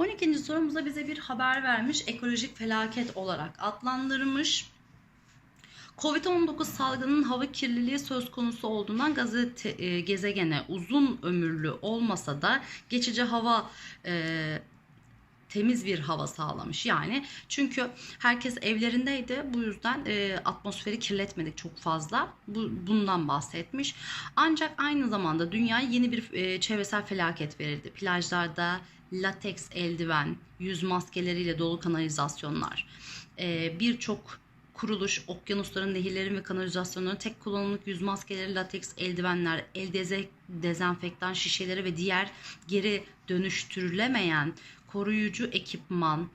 12. sorumuzda bize bir haber vermiş. Ekolojik felaket olarak adlandırmış. Covid-19 salgının hava kirliliği söz konusu olduğundan gazete, e, gezegene uzun ömürlü olmasa da geçici hava e, temiz bir hava sağlamış. Yani çünkü herkes evlerindeydi. Bu yüzden e, atmosferi kirletmedik çok fazla. Bu bundan bahsetmiş. Ancak aynı zamanda dünyaya yeni bir e, çevresel felaket verildi. Plajlarda lateks eldiven, yüz maskeleriyle dolu kanalizasyonlar, e, birçok kuruluş, okyanusların, nehirlerin ve kanalizasyonların tek kullanımlık yüz maskeleri, lateks eldivenler, el deze, dezenfektan şişeleri ve diğer geri dönüştürülemeyen koruyucu ekipman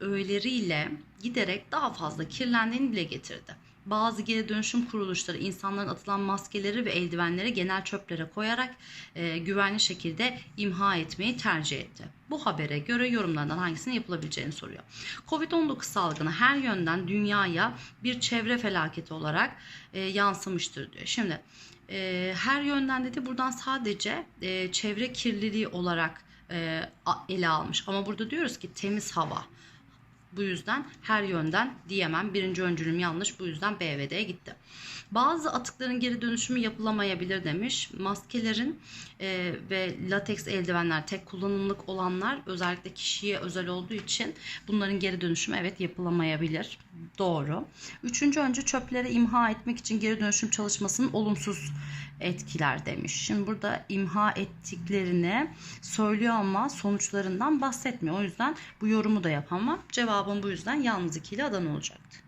öğeleriyle giderek daha fazla kirlendiğini dile getirdi. Bazı geri dönüşüm kuruluşları insanların atılan maskeleri ve eldivenleri genel çöplere koyarak e, güvenli şekilde imha etmeyi tercih etti. Bu habere göre yorumlardan hangisinin yapılabileceğini soruyor. Covid-19 salgını her yönden dünyaya bir çevre felaketi olarak e, yansımıştır diyor. Şimdi e, her yönden dedi buradan sadece e, çevre kirliliği olarak e, ele almış. Ama burada diyoruz ki temiz hava. Bu yüzden her yönden diyemem. Birinci öncülüm yanlış. Bu yüzden B gitti. Bazı atıkların geri dönüşümü yapılamayabilir demiş. Maskelerin e, ve lateks eldivenler tek kullanımlık olanlar özellikle kişiye özel olduğu için bunların geri dönüşümü evet yapılamayabilir. Doğru. Üçüncü öncü çöpleri imha etmek için geri dönüşüm çalışmasının olumsuz etkiler demiş. Şimdi burada imha ettiklerini söylüyor ama sonuçlarından bahsetmiyor. O yüzden bu yorumu da yapamam. Cevabım bu yüzden yalnız ikili adan olacaktı.